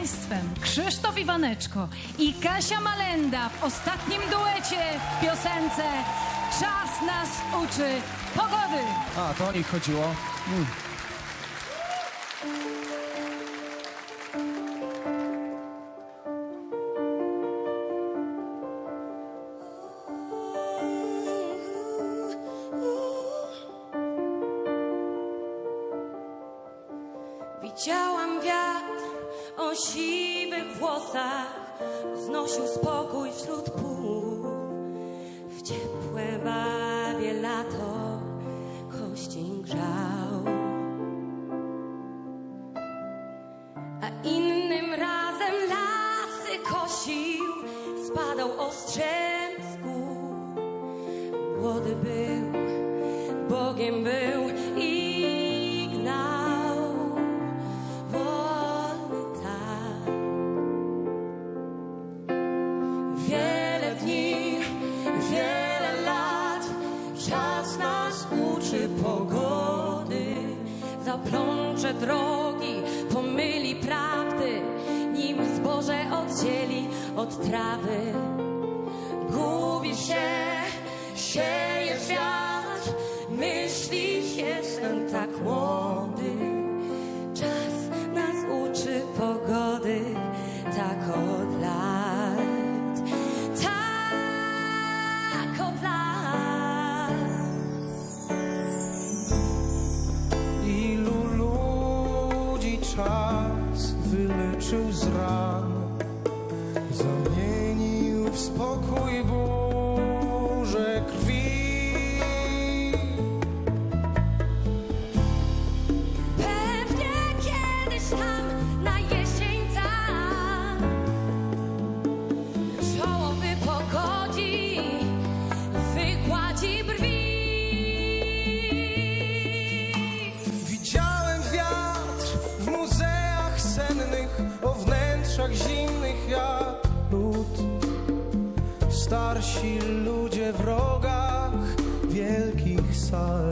Państwem Krzysztof Iwaneczko i Kasia Malenda w ostatnim duecie w piosence Czas nas uczy pogody. A, to o nich chodziło. Mm. Włosach, znosił spokój wśród pól. W ciepłe babie lato koścień grzał. A innym razem lasy kosił, spadał ostrzem z gór. Młody był, Bogiem był uczy pogody. Zaplącze drogi, pomyli prawdy, nim zboże oddzieli od trawy. Gubi się, sieje wiatr, myślisz, jestem tak młody. Starsi ludzie w rogach wielkich sal.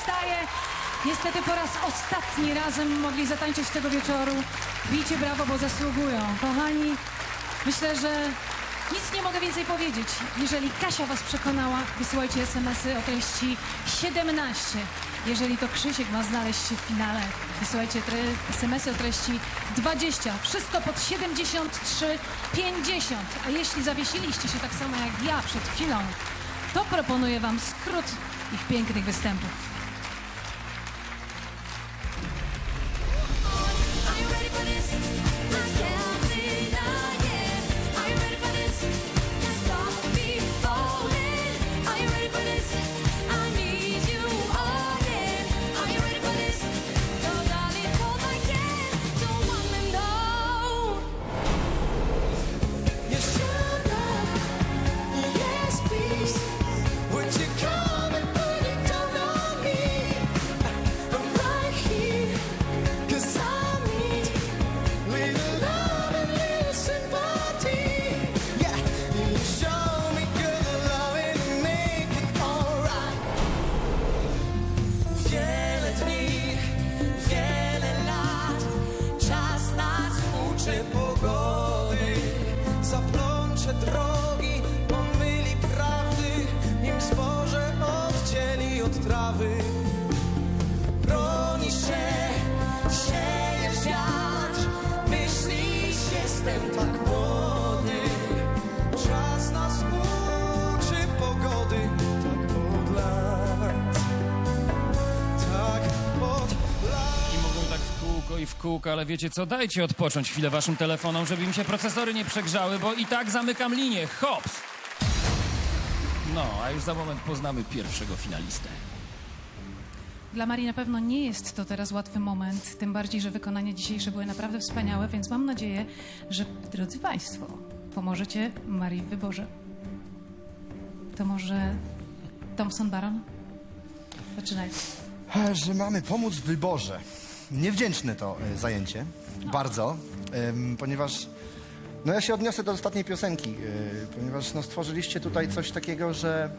Publiczność tutaj staje. Niestety po raz ostatni razem mogli zatańczyć tego wieczoru. Bijcie brawo, bo zasługują. Kochani, myślę, że nic nie mogę więcej powiedzieć. Jeżeli Kasia was przekonała, wysyłajcie smsy o treści 17. Jeżeli to Krzysiek ma znaleźć się w finale, wysyłajcie smsy o treści 20. Wszystko pod 73 50. A jeśli zawiesiliście się tak samo jak ja przed chwilą, to proponuję wam skrót ich pięknych występów. Kółka, ale wiecie co, dajcie odpocząć chwilę waszym telefonom, żeby im się procesory nie przegrzały, bo i tak zamykam linię. Hops! No, a już za moment poznamy pierwszego finalistę. Dla Marii na pewno nie jest to teraz łatwy moment, tym bardziej, że wykonania dzisiejsze były naprawdę wspaniałe, więc mam nadzieję, że drodzy Państwo, pomożecie Marii w wyborze. To może Thompson Baron? Zaczynaj. Że mamy pomóc w wyborze. Niewdzięczne to e, zajęcie. Bardzo. ponieważ no ja się odniosę do ostatniej piosenki, e, ponieważ no, stworzyliście tutaj coś takiego, że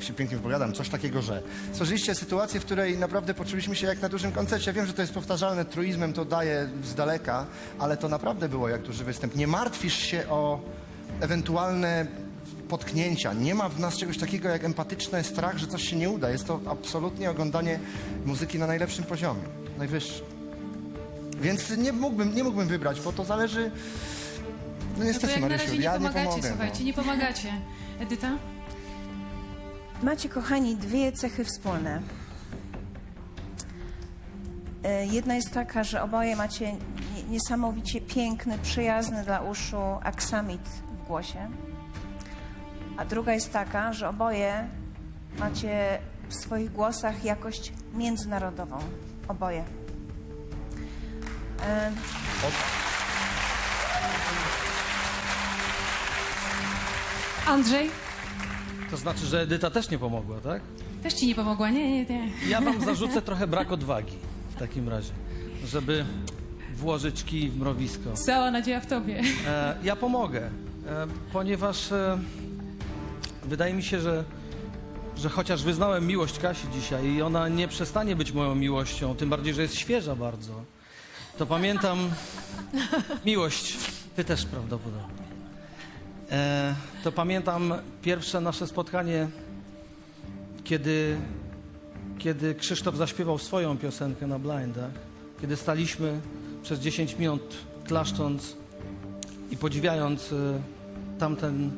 się pięknie wypowiadam, coś takiego, że stworzyliście sytuację, w której naprawdę poczuliśmy się jak na dużym koncercie. Wiem, że to jest powtarzalne truizmem, to daje z daleka, ale to naprawdę było jak duży występ. Nie martwisz się o ewentualne potknięcia. Nie ma w nas czegoś takiego jak empatyczny strach, że coś się nie uda. Jest to absolutnie oglądanie muzyki na najlepszym poziomie, najwyższym. Więc nie mógłbym, nie mógłbym wybrać, bo to zależy... No No niestety, na Marysiu, nie ja nie pomagacie, pomogę. słuchajcie, no. nie pomagacie. Edyta? Macie, kochani, dwie cechy wspólne. E, Jedna jest taka, że oboje macie nie- niesamowicie piękny, przyjazny dla uszu aksamit w głosie. A druga jest taka, że oboje macie w swoich głosach jakość międzynarodową. Oboje. E, Andrzej? To znaczy, że Edyta też nie pomogła, tak? Też ci nie pomogła? Nie, nie, nie. Ja wam zarzucę trochę brak odwagi w takim razie, żeby włożyć kij w mrowisko. Cała nadzieja w tobie. E, ja pomogę, e, ponieważ e, wydaje mi się, że, że chociaż wyznałem miłość Kasi dzisiaj i ona nie przestanie być moją miłością, tym bardziej, że jest świeża bardzo, to pamiętam miłość, ty też prawdopodobnie. E, to pamiętam pierwsze nasze spotkanie, kiedy, kiedy Krzysztof zaśpiewał swoją piosenkę na blindach, kiedy staliśmy przez 10 minut klaszcząc i podziwiając y, tamten,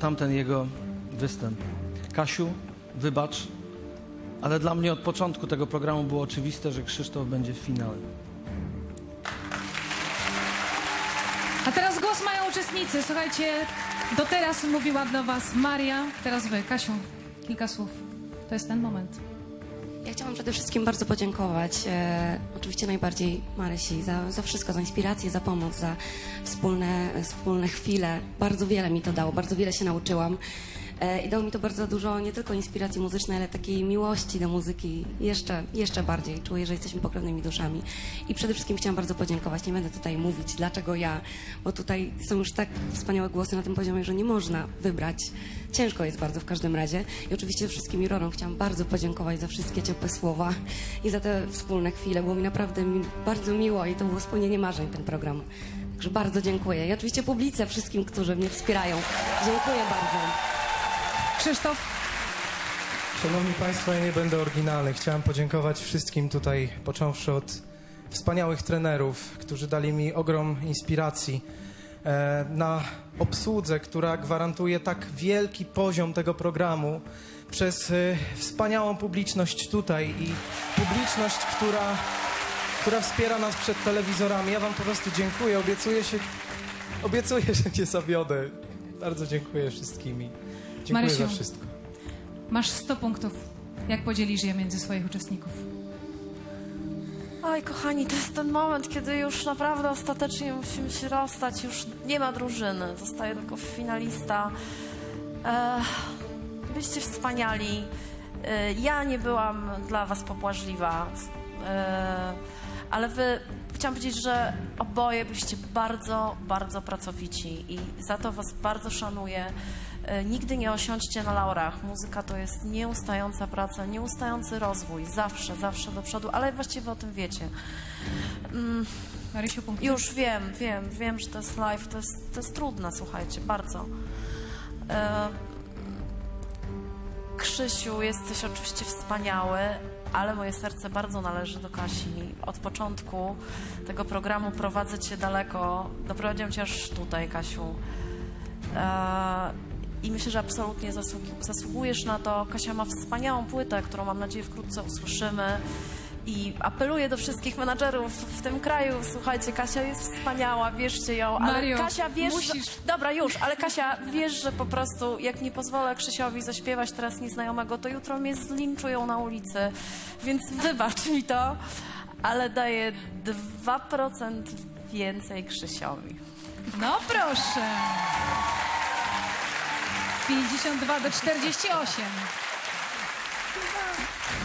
tamten jego występ. Kasiu, wybacz, ale dla mnie od początku tego programu było oczywiste, że Krzysztof będzie w finale. A teraz głos mają uczestnicy. Słuchajcie, do teraz mówiła do was Maria, teraz wy. Kasiu, kilka słów. To jest ten moment. Ja chciałam przede wszystkim bardzo podziękować e, oczywiście najbardziej Marysi za, za wszystko, za inspirację, za pomoc, za wspólne, wspólne chwile. Bardzo wiele mi to dało, bardzo wiele się nauczyłam. E, I dało mi to bardzo dużo nie tylko inspiracji muzycznej, ale takiej miłości do muzyki jeszcze, jeszcze bardziej. Czuję, że jesteśmy pokrewnymi duszami. I przede wszystkim chciałam bardzo podziękować. Nie będę tutaj mówić, dlaczego ja, bo tutaj są już tak wspaniałe głosy na tym poziomie, że nie można wybrać. Ciężko jest bardzo w każdym razie. I oczywiście wszystkim jurorom chciałam bardzo podziękować za wszystkie ciepłe słowa i za te wspólne chwile. Było mi naprawdę mi bardzo miło i to było spełnienie marzeń ten program. Także bardzo dziękuję. I oczywiście publice, wszystkim, którzy mnie wspierają. Dziękuję bardzo. Krzysztof, Szanowni Państwo, ja nie będę oryginalny. Chciałem podziękować wszystkim tutaj, począwszy od wspaniałych trenerów, którzy dali mi ogrom inspiracji e, na obsłudze, która gwarantuje tak wielki poziom tego programu przez e, wspaniałą publiczność tutaj i publiczność, która, która wspiera nas przed telewizorami. Ja Wam po prostu dziękuję. Obiecuję się, obiecuję, że nie zawiodę. Bardzo dziękuję wszystkimi. Dziękuję Marysiu. za wszystko. masz 100 punktów. Jak podzielisz je między swoich uczestników? Oj, kochani, to jest ten moment, kiedy już naprawdę ostatecznie musimy się rozstać. Już nie ma drużyny, zostaje tylko finalista. E, byliście wspaniali. E, ja nie byłam dla Was pobłażliwa, e, ale Wy, chciałam powiedzieć, że oboje byliście bardzo, bardzo pracowici i za to Was bardzo szanuję. E, Nigdy nie osiądźcie na laurach. Muzyka to jest nieustająca praca, nieustający rozwój. Zawsze, zawsze do przodu, ale właściwie o tym wiecie. Marysiu, punkty. Już wiem, wiem, wiem, że to jest live, to jest, to jest trudne, słuchajcie, bardzo. E, Krzysiu, jesteś oczywiście wspaniały, ale moje serce bardzo należy do Kasi. Od początku tego programu prowadzę cię daleko, doprowadziłam cię aż tutaj, Kasiu. E, I myślę, że absolutnie zasługi- zasługujesz na to. Kasia ma wspaniałą płytę, którą mam nadzieję wkrótce usłyszymy. I apeluję do wszystkich menadżerów w tym kraju, słuchajcie, Kasia jest wspaniała, wierzcie ją, ale Mario, Kasia, wiesz, musisz- że... Dobra, już, ale Kasia, wiesz, że po prostu jak nie pozwolę Krzysiowi zaśpiewać teraz nieznajomego, to jutro mnie zlinczują na ulicy, więc wybacz mi to, ale daję 2% więcej Krzysiowi. No proszę. 52 do 48.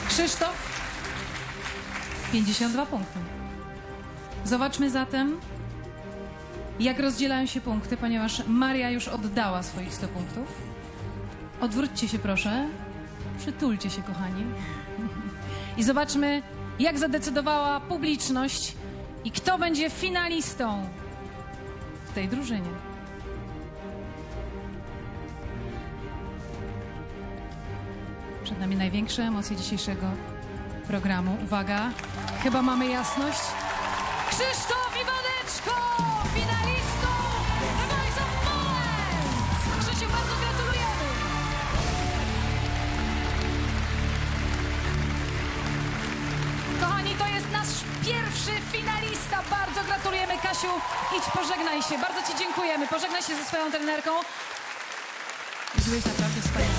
Krzysztof. 52 punkty. Zobaczmy zatem, jak rozdzielają się punkty, ponieważ Maria już oddała swoich 100 punktów. Odwróćcie się proszę. Przytulcie się, kochani. I zobaczmy, jak zadecydowała publiczność i kto będzie finalistą w tej drużynie. Przed nami największe emocje dzisiejszego programu. Uwaga, chyba mamy jasność. Krzysztof Iwaneczko, finalistą The Voice of Poland! Krzysiu, bardzo gratulujemy! Kochani, to jest nasz pierwszy finalista. Bardzo gratulujemy, Kasiu. Idź, pożegnaj się. Bardzo Ci dziękujemy. Pożegnaj się ze swoją trenerką. Byłeś naprawdę wspaniały.